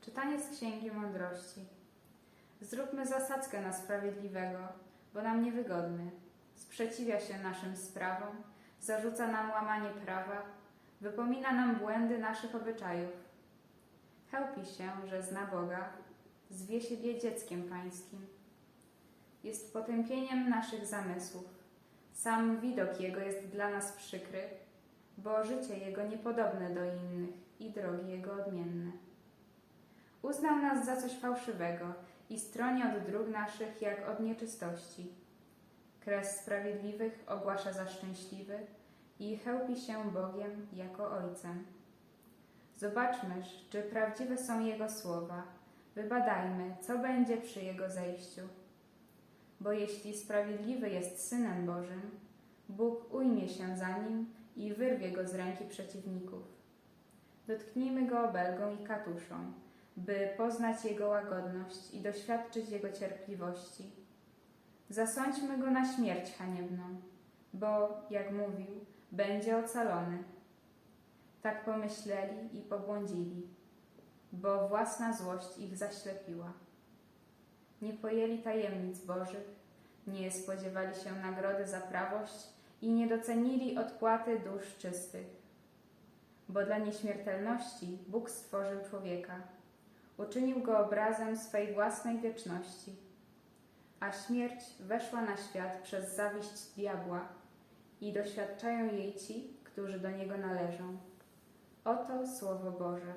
Czytanie z Księgi Mądrości. Zróbmy zasadzkę na sprawiedliwego, bo nam niewygodny. Sprzeciwia się naszym sprawom, zarzuca nam łamanie prawa, wypomina nam błędy naszych obyczajów. Chełpi się, że zna Boga, zwie siebie dzieckiem pańskim. Jest potępieniem naszych zamysłów. Sam widok Jego jest dla nas przykry, bo życie Jego niepodobne do innych i drogi Jego odmienne. Uznał nas za coś fałszywego i stroni od dróg naszych jak od nieczystości. Kres sprawiedliwych ogłasza za szczęśliwy i chełpi się Bogiem jako Ojcem. Zobaczmy, czy prawdziwe są Jego słowa. Wybadajmy, co będzie przy Jego zejściu. Bo jeśli sprawiedliwy jest Synem Bożym, Bóg ujmie się za nim i wyrwie go z ręki przeciwników. Dotknijmy go obelgą i katuszą, by poznać Jego łagodność i doświadczyć Jego cierpliwości. Zasądźmy go na śmierć haniebną, bo, jak mówił, będzie ocalony. Tak pomyśleli i pobłądzili, bo własna złość ich zaślepiła. Nie pojęli tajemnic Bożych, nie spodziewali się nagrody za prawość i nie docenili odpłaty dusz czystych. Bo dla nieśmiertelności Bóg stworzył człowieka, uczynił go obrazem swej własnej wieczności, a śmierć weszła na świat przez zawiść diabła i doświadczają jej ci, którzy do niego należą. Oto Słowo Boże.